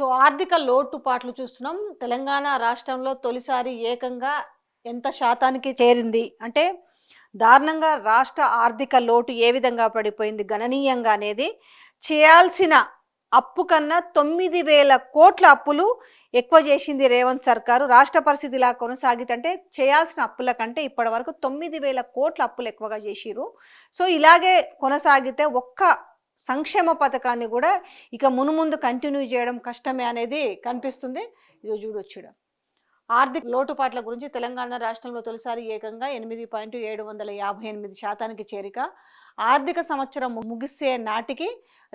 So ఆర్థిక లోటుపాట్లు చూస్తున్నాం. తెలంగాణ రాష్ట్రంలో తొలిసారి ఏకంగా ఎంత శాతానికి చేరింది? అంటే దారుణంగా రాష్ట్ర ఆర్థిక లోటు ఏ విధంగా పడిపోయింది? గణనీయంగా అనేది చేయాల్సిన అప్పు కన్నా తొమ్మిది వేల కోట్ల అప్పులు ఎక్కువ చేసింది రేవంత్ సర్కారు. రాష్ట్ర పరిస్థితి ఇలా కొనసాగితే చేయాల్సిన అప్పుల కంటే ఇప్పటి వరకు తొమ్మిది వేల కోట్ల అప్పులు ఎక్కువగా చేసిరు సో ఇలాగే కొనసాగితే ఒక్క సంక్షేమ పథకాన్ని కూడా ఇక మునుముందు కంటిన్యూ చేయడం కష్టమే అనేది కనిపిస్తుంది. ఇది చూడొచ్చు ఆర్థిక లోటుపాట్ల గురించి తెలంగాణ రాష్ట్రంలో తొలిసారి ఏకంగా ఎనిమిది పాయింట్ ఏడు వందల యాభై ఎనిమిది శాతానికి చేరిక. ఆర్థిక సంవత్సరం ముగిసే నాటికి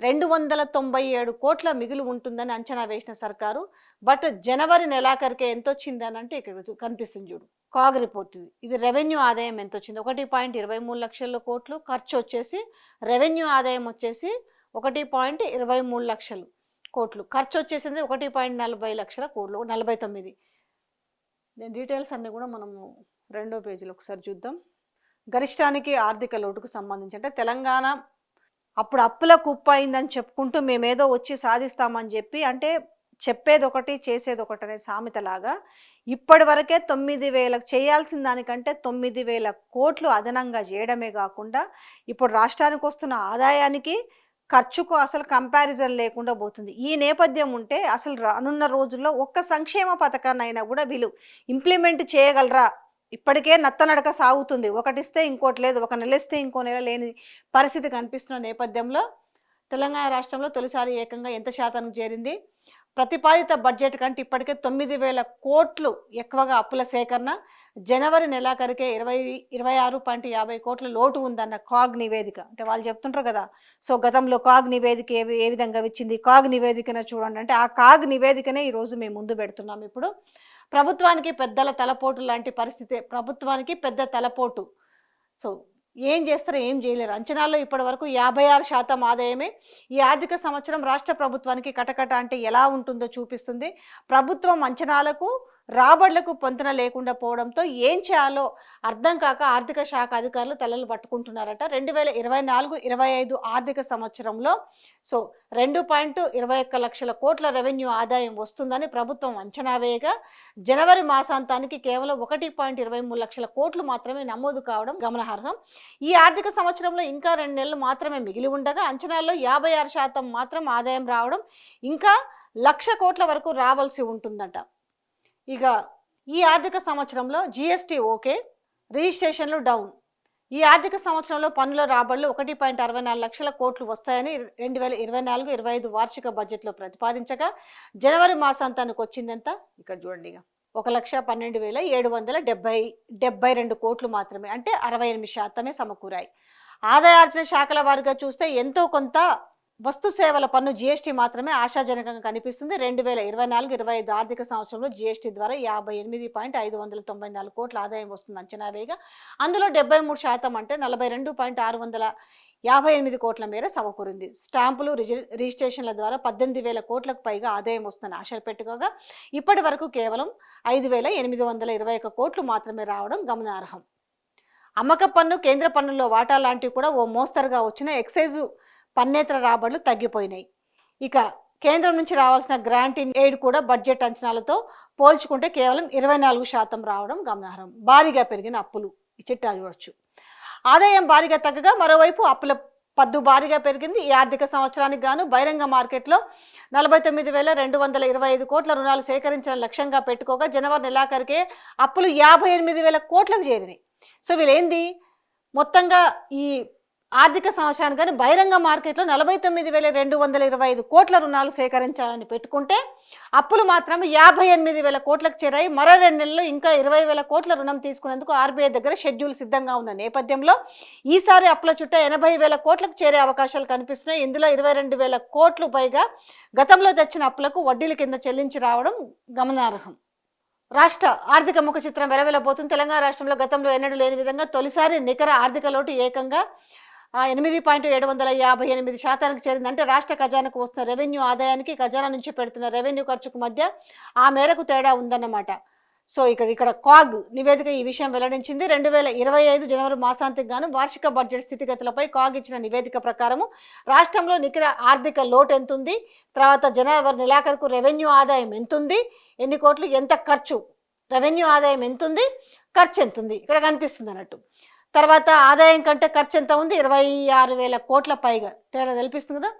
రెండు వందల తొంభై ఏడు కోట్ల మిగులు ఉంటుందని అంచనా వేసిన సర్కారు. బట్ జనవరి నెలాఖరికే ఎంత వచ్చిందని అంటే ఇక్కడ కనిపిస్తుంది చూడు. CAG report. ఇది ఇది రెవెన్యూ ఆదాయం ఎంత వచ్చింది? ఒకటి పాయింట్ ఇరవై మూడు లక్షల కోట్లు ఖర్చు వచ్చేసి రెవెన్యూ ఆదాయం వచ్చేసి ఒకటి పాయింట్ ఇరవై మూడు లక్షలు కోట్లు. ఖర్చు వచ్చేసింది ఒకటి పాయింట్ నలభై లక్షల కోట్లు నలభై తొమ్మిది. దీని డీటెయిల్స్ అన్నీ కూడా మనము రెండో పేజీలో ఒకసారి చూద్దాం. గరిష్టానికి ఆర్థిక లోటుకు సంబంధించి అంటే తెలంగాణ అప్పుడు అప్పుల కుప్ప అయిందని చెప్పుకుంటూ మేమేదో వచ్చి సాధిస్తామని చెప్పి అంటే చెప్పేది ఒకటి చేసేది ఒకటి అనే సామెతలాగా ఇప్పటి వరకే తొమ్మిది వేలకు చేయాల్సిన దానికంటే తొమ్మిది వేల కోట్లు అదనంగా చేయడమే కాకుండా ఇప్పుడు రాష్ట్రానికి వస్తున్న ఆదాయానికి ఖర్చుకు అసలు కంపారిజన్ లేకుండా పోతుంది. ఈ నేపథ్యం ఉంటే అసలు రానున్న రోజుల్లో ఒక్క సంక్షేమ పథకాన్ని అయినా కూడా వీళ్ళు ఇంప్లిమెంట్ చేయగలరా? ఇప్పటికే నత్తనడక సాగుతుంది. ఒకటిస్తే ఇంకోటి లేదు ఒక నెల ఇస్తే ఇంకో నెల లేని పరిస్థితి కనిపిస్తున్న నేపథ్యంలో తెలంగాణ రాష్ట్రంలో తొలిసారి ఏకంగా ఎంత శాతానికి చేరింది? ప్రతిపాదిత బడ్జెట్ కంటే ఇప్పటికే తొమ్మిది వేల కోట్లు ఎక్కువగా అప్పుల సేకరణ. జనవరి నెలాఖరికే ఇరవై ఇరవై ఆరు పాయింట్ యాభై కోట్ల లోటు ఉందన్న కాగ్ నివేదిక. అంటే వాళ్ళు చెప్తుంటారు కదా సో గతంలో కాగ్ నివేదిక ఏ ఏ విధంగా ఇచ్చింది? కాగ్ నివేదికన చూడండి. అంటే ఆ కాగ్ నివేదికనే ఈరోజు మేము ముందు పెడుతున్నాం ఇప్పుడు. ప్రభుత్వానికి పెద్దల తలపోటు లాంటి పరిస్థితి ప్రభుత్వానికి పెద్ద తలపోటు. సో ఏం చేస్తారో ఏం చేయలేరు. అంచనాల్లో ఇప్పటి వరకు యాభై ఆరు శాతం ఆదాయమే ఈ ఆర్థిక సంవత్సరం రాష్ట్ర ప్రభుత్వానికి కటకట అంటే ఎలా ఉంటుందో చూపిస్తుంది. ప్రభుత్వం అంచనాలకు రాబడులకు పొంతన లేకుండా పోవడంతో ఏం చేయాలో అర్థం కాక ఆర్థిక శాఖ అధికారులు తలలు పట్టుకుంటున్నారట. రెండు వేల ఇరవై నాలుగు ఇరవై ఐదు ఆర్థిక సంవత్సరంలో సో రెండు పాయింట్ ఇరవై ఒక్క లక్షల కోట్ల రెవెన్యూ ఆదాయం వస్తుందని ప్రభుత్వం అంచనా వేయగా జనవరి మాసాంతానికి కేవలం ఒకటి పాయింట్ ఇరవై మూడు లక్షల కోట్లు మాత్రమే నమోదు కావడం గమనార్హం. ఈ ఆర్థిక సంవత్సరంలో ఇంకా రెండు నెలలు మాత్రమే మిగిలి ఉండగా అంచనాల్లో యాభై ఆరు శాతం మాత్రం ఆదాయం రావడం ఇంకా లక్ష కోట్ల వరకు రావాల్సి ఉంటుందట. ఇక ఈ ఆర్థిక సంవత్సరంలో జిఎస్టీ ఓకే రిజిస్ట్రేషన్లు డౌన్. ఈ ఆర్థిక సంవత్సరంలో పన్నుల రాబడులు ఒకటి పాయింట్ అరవై నాలుగు లక్షల కోట్లు వస్తాయని రెండు వేల ఇరవై నాలుగు ఇరవై ఐదు వార్షిక బడ్జెట్లో ప్రతిపాదించగా జనవరి మాసాంతానికి వచ్చిందంత? ఇక్కడ చూడండి ఇక. ఒక లక్ష పన్నెండు వేల ఏడు వందల డెబ్బై డెబ్బై రెండు కోట్లు మాత్రమే. అంటే అరవై ఎనిమిది శాతమే సమకూరాయి. ఆదాయార్జన శాఖల వారిగా చూస్తే ఎంతో కొంత వస్తు సేవల పన్ను జీఎస్టీ మాత్రమే ఆశాజనకంగా కనిపిస్తుంది. రెండు వేల ఇరవై నాలుగు ఇరవై ఐదు ఆర్థిక సంవత్సరంలో జీఎస్టీ ద్వారా యాభై ఎనిమిది పాయింట్ ఐదు వందల తొంభై నాలుగు కోట్ల ఆదాయం వస్తుంది అంచనా వేయగా. అందులో డెబ్బై మూడు శాతం అంటే నలభై రెండు పాయింట్ ఆరు వందల యాభై ఎనిమిది కోట్ల మేర సమకూరింది. స్టాంపులు రిజి రిజిస్ట్రేషన్ల ద్వారా పద్దెనిమిది వేల కోట్లకు పైగా ఆదాయం వస్తుందని ఆశలు పెట్టుకోగా ఇప్పటి వరకు కేవలం ఐదు వేల ఎనిమిది వందల ఇరవై ఒక్క కోట్లు మాత్రమే రావడం గమనార్హం. అమ్మక పన్ను కేంద్ర పన్నుల్లో వాటా లాంటివి కూడా ఓ మోస్తరుగా వచ్చిన ఎక్సైజు పన్నేతర రాబడులు తగ్గిపోయినాయి. ఇక కేంద్రం నుంచి రావాల్సిన గ్రాంట్ ఇన్ ఎయిడ్ కూడా బడ్జెట్ అంచనాలతో పోల్చుకుంటే కేవలం ఇరవై నాలుగు శాతం రావడం గమనార్హం. భారీగా పెరిగిన అప్పులు. ఈ చిట్టా చూడొచ్చు ఆదాయం భారీగా తగ్గగా మరోవైపు అప్పుల పద్దు భారీగా పెరిగింది. ఈ ఆర్థిక సంవత్సరానికి గాను బహిరంగ మార్కెట్లో నలభై తొమ్మిది వేల రెండు వందల ఇరవై ఐదు కోట్ల రుణాలు సేకరించిన లక్ష్యంగా పెట్టుకోగా జనవరి నెలాఖరికే అప్పులు యాభై ఎనిమిది వేల కోట్లకు చేరినాయి. సో వీళ్ళేంది? మొత్తంగా ఈ ఆర్థిక సంవత్సరానికి కానీ బహిరంగ మార్కెట్లో నలభై తొమ్మిది వేల రెండు వందల ఇరవై ఐదు కోట్ల రుణాలు సేకరించాలని పెట్టుకుంటే అప్పులు మాత్రం యాభై ఎనిమిది వేల కోట్లకు చేరాయి. మరో రెండు నెలల్లో ఇంకా ఇరవై వేల కోట్ల రుణం తీసుకునేందుకు ఆర్బీఐ దగ్గర షెడ్యూల్ సిద్ధంగా ఉన్న నేపథ్యంలో ఈసారి అప్పుల చుట్ట ఎనభై వేల కోట్లకు చేరే అవకాశాలు కనిపిస్తున్నాయి. ఇందులో ఇరవై రెండు వేల కోట్లు పైగా గతంలో తెచ్చిన అప్పులకు వడ్డీల కింద చెల్లించి రావడం గమనార్హం. రాష్ట్ర ఆర్థిక ముఖ చిత్రం వెలవెలబోతుంది. తెలంగాణ రాష్ట్రంలో గతంలో ఎన్నడూ లేని విధంగా తొలిసారి నికర ఆర్థిక లోటు ఏకంగా ఎనిమిది పాయింట్ ఏడు వందల యాభై ఎనిమిది శాతానికి చేరింది అంటే రాష్ట్ర ఖజానాకు వస్తున్న రెవెన్యూ ఆదాయానికి ఖజానా నుంచి పెడుతున్న రెవెన్యూ ఖర్చుకు మధ్య ఆ మేరకు తేడా ఉందన్నమాట. సో ఇక్కడ ఇక్కడ కాగ్ నివేదిక ఈ విషయం వెల్లడించింది. రెండు వేల ఇరవై ఐదు జనవరి మాసాంతికి గాను వార్షిక బడ్జెట్ స్థితిగతులపై కాగ్ ఇచ్చిన నివేదిక ప్రకారము రాష్ట్రంలో నికర ఆర్థిక లోటు ఎంతుంది? తర్వాత జనవరి నెలాఖరుకు రెవెన్యూ ఆదాయం ఎంతుంది? ఎన్ని కోట్లు? ఎంత ఖర్చు? రెవెన్యూ ఆదాయం ఎంతుంది? ఖర్చు ఎంతుంది? ఇక్కడ కనిపిస్తుంది అన్నట్టు. తర్వాత ఆదాయం కంటే ఖర్చు ఎంత ఉంది? ఇరవై ఆరు వేల కోట్ల పైగా. తేడా తెలిపిస్తుంది కదా?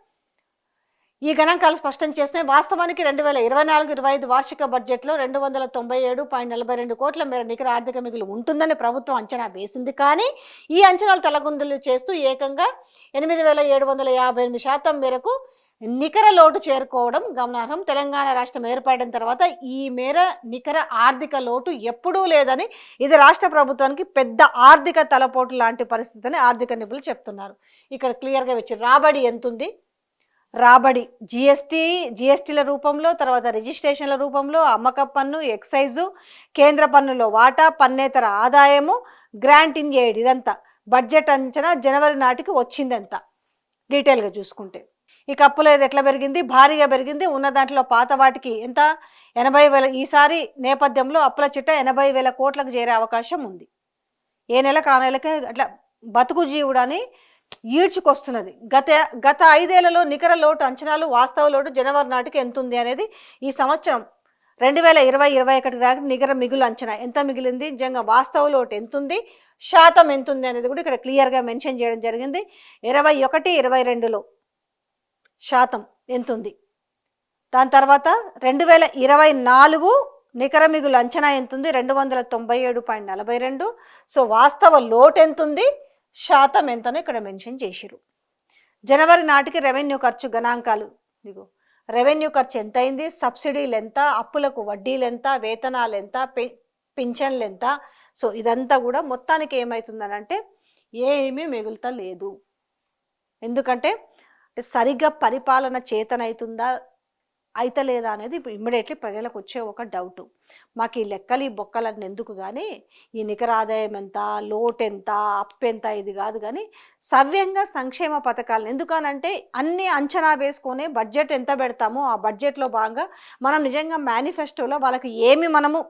ఈ గణాంకాలు స్పష్టం చేస్తున్నాయి. వాస్తవానికి రెండు వేల ఇరవై నాలుగు ఇరవై ఐదు వార్షిక బడ్జెట్లో రెండు వందల తొంభై ఏడు పాయింట్ నలభై రెండు కోట్ల మేర నికర ఆర్థిక మిగులు ఉంటుందని ప్రభుత్వం అంచనా వేసింది. కానీ ఈ అంచనాలు తలగుందులు చేస్తూ ఏకంగా ఎనిమిది వేల ఏడు వందల యాభై ఎనిమిది శాతం మేరకు నికర లోటు చేరుకోవడం గమనార్హం. తెలంగాణ రాష్ట్రం ఏర్పడిన తర్వాత ఈ మేర నికర ఆర్థిక లోటు ఎప్పుడూ లేదని ఇది రాష్ట్ర ప్రభుత్వానికి పెద్ద ఆర్థిక తలపోటు లాంటి పరిస్థితిని ఆర్థిక నిపుణులు చెప్తున్నారు. ఇక్కడ క్లియర్గా వచ్చి రాబడి ఎంతుంది? రాబడి జిఎస్టీ జిఎస్టీల రూపంలో తర్వాత రిజిస్ట్రేషన్ల రూపంలో అమ్మక పన్ను ఎక్సైజు కేంద్ర పన్నులో వాటా పన్నేతర ఆదాయము గ్రాంట్ ఇన్ ఎయిడ్ ఇదంతా బడ్జెట్ అంచనా జనవరి నాటికి వచ్చిందంత. డీటెయిల్గా చూసుకుంటే. ఇక అప్పులు అయితే ఎట్లా పెరిగింది? భారీగా పెరిగింది. ఉన్న దాంట్లో పాత వాటికి ఎంత? ఎనభై వేల ఈసారి నేపథ్యంలో అప్పుల చిట్ట ఎనభై వేల కోట్లకు చేరే అవకాశం ఉంది. ఏ నెలకు ఆ నెలకే అట్లా బతుకు జీవుడని ఈడ్చుకొస్తున్నది. గత గత ఐదేళ్ళలో నికర లోటు అంచనాలు వాస్తవ లోటు జనవరి నాటికి ఎంత ఉంది అనేది ఈ సంవత్సరం రెండు వేల ఇరవై ఇరవై ఒకటి దాకా నికర మిగులు అంచనా. ఎంత మిగిలింది? నిజంగా వాస్తవ లోటు ఎంత ఉంది? శాతం ఎంత ఉంది అనేది కూడా ఇక్కడ క్లియర్గా మెన్షన్ చేయడం జరిగింది. ఇరవై ఒకటి ఇరవై రెండులో శాతం ఎంత ఉంది దాని తర్వాత రెండు వేల ఇరవై నాలుగు నికర మిగులు అంచనా ఎంతుంది? రెండు వందల తొంభై ఏడు పాయింట్ నలభై రెండు. సో వాస్తవ లోటు ఎంత ఉంది శాతం ఎంతనో ఇక్కడ మెన్షన్ చేసిరు జనవరి నాటికి రెవెన్యూ ఖర్చు గణాంకాలు. ఇదిగో రెవెన్యూ ఖర్చు ఎంత అయింది సబ్సిడీలు ఎంత అప్పులకు వడ్డీలు ఎంత వేతనాలు ఎంత పె పింఛన్లు ఎంత సో ఇదంతా కూడా మొత్తానికి ఏమవుతుందనంటే ఏమీ మిగులుత లేదు అంటే సరిగ్గా పరిపాలన చేతనవుతుందా అయితలేదా అనేది ఇప్పుడు ఇమ్మీడియట్లీ ప్రజలకు వచ్చే ఒక డౌట్. మాకు ఈ లెక్కలు ఈ బొక్కలన్నీ ఎందుకు కానీ ఈ నికర ఆదాయం ఎంత లోటు ఎంత అప్పు ఎంత ఇది కాదు కానీ సవ్యంగా సంక్షేమ పథకాలను. ఎందుకనంటే అన్ని అంచనా వేసుకొని బడ్జెట్ ఎంత పెడతామో ఆ బడ్జెట్లో భాగంగా మనం నిజంగా మేనిఫెస్టోలో వాళ్ళకి ఏమి మనము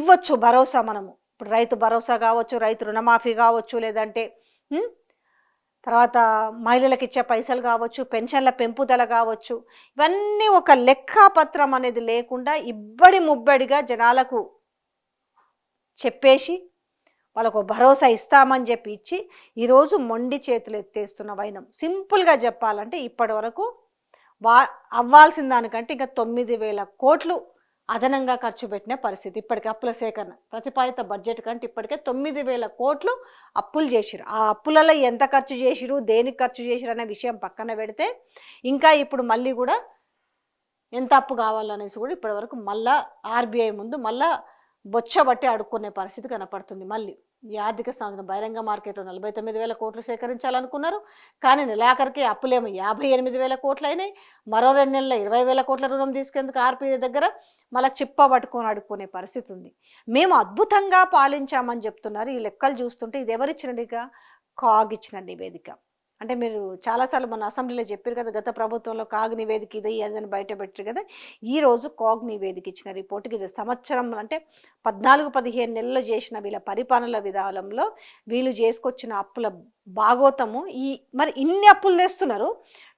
ఇవ్వచ్చు భరోసా మనము. ఇప్పుడు రైతు భరోసా కావచ్చు రైతు రుణమాఫీ కావచ్చు లేదంటే తర్వాత మహిళలకు ఇచ్చే పైసలు కావచ్చు పెన్షన్ల పెంపుదల కావచ్చు ఇవన్నీ ఒక లెక్కాపత్రం అనేది లేకుండా ఇబ్బడి ముబ్బడిగా జనాలకు చెప్పేసి వాళ్ళకు భరోసా ఇస్తామని చెప్పి ఇచ్చి ఈరోజు మొండి చేతులు ఎత్తేస్తున్న వైనం. సింపుల్గా చెప్పాలంటే ఇప్పటి వరకు వా అవ్వాల్సిన దానికంటే ఇంకా తొమ్మిది వేల కోట్లు అదనంగా ఖర్చు పెట్టిన పరిస్థితి. ఇప్పటికే అప్పుల సేకరణ. ప్రతిపాదిత బడ్జెట్ కంటే ఇప్పటికే తొమ్మిది వేల కోట్లు అప్పులు చేసిరు ఆ అప్పులలో ఎంత ఖర్చు చేసిరు దేనికి ఖర్చు చేసిరు అనే విషయం పక్కన పెడితే ఇంకా ఇప్పుడు మళ్ళీ కూడా ఎంత అప్పు కావాలనేసి కూడా ఇప్పటివరకు మళ్ళా ఆర్బీఐ ముందు మళ్ళా బొచ్చబట్టి అడుక్కునే పరిస్థితి కనపడుతుంది మళ్ళీ. ఈ ఆర్థిక సంవత్సరం బహిరంగ మార్కెట్లో నలభై తొమ్మిది వేల కోట్లు సేకరించాలనుకున్నారు. కానీ నెలాఖరికి అప్పులేమో యాభై ఎనిమిది వేల కోట్లు అయినాయి మరో రెండు నెలల ఇరవై వేల కోట్ల రుణం తీసుకేందుకు ఆర్పీ దగ్గర మళ్ళీ చిప్ప పట్టుకొని అడుక్కునే పరిస్థితి ఉంది. మేము అద్భుతంగా పాలించామని చెప్తున్నారు. ఈ లెక్కలు చూస్తుంటే ఇది ఎవరిచ్చిన కాగ్ ఇచ్చిన నివేదిక. అంటే మీరు చాలాసార్లు మన అసెంబ్లీలో చెప్పారు కదా గత ప్రభుత్వంలో కాగ్ నివేదిక ఇది అదని బయట పెట్టారు కదా ఈ రోజు కాగ్ నివేదిక ఇచ్చిన రిపోర్ట్కి ఇది సంవత్సరం అంటే పద్నాలుగు పదిహేను నెలలు చేసిన వీళ్ళ పరిపాలన విధానంలో వీళ్ళు చేసుకొచ్చిన అప్పుల భాగోతము ఈ మరి ఇన్ని అప్పులు తెస్తున్నారు.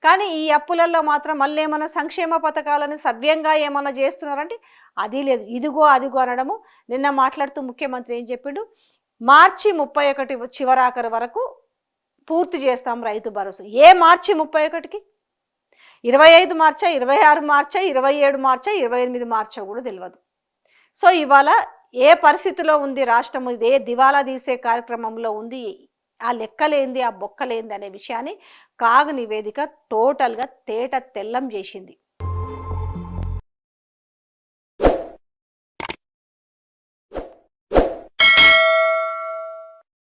కానీ ఈ అప్పులలో మాత్రం మళ్ళీ ఏమైనా సంక్షేమ పథకాలను సవ్యంగా ఏమైనా చేస్తున్నారంటే అది లేదు. ఇదిగో అదిగో అనడము నిన్న మాట్లాడుతూ ముఖ్యమంత్రి ఏం చెప్పిండు? మార్చి ముప్పై ఒకటి చివరాఖరు వరకు పూర్తి చేస్తాం రైతు భరోసా. ఏ మార్చి ముప్పై ఒకటికి? ఇరవై ఐదు మార్చా ఇరవై ఆరు మార్చా ఇరవై ఏడు మార్చా ఇరవై ఎనిమిది మార్చా కూడా తెలియదు సో ఇవాళ ఏ పరిస్థితిలో ఉంది రాష్ట్రం? ఇది ఏ దివాలా తీసే కార్యక్రమంలో ఉంది. ఆ లెక్కలేంది ఆ బొక్కలేంది అనే విషయాన్ని కాగు నివేదిక టోటల్గా తేట తెల్లం చేసింది.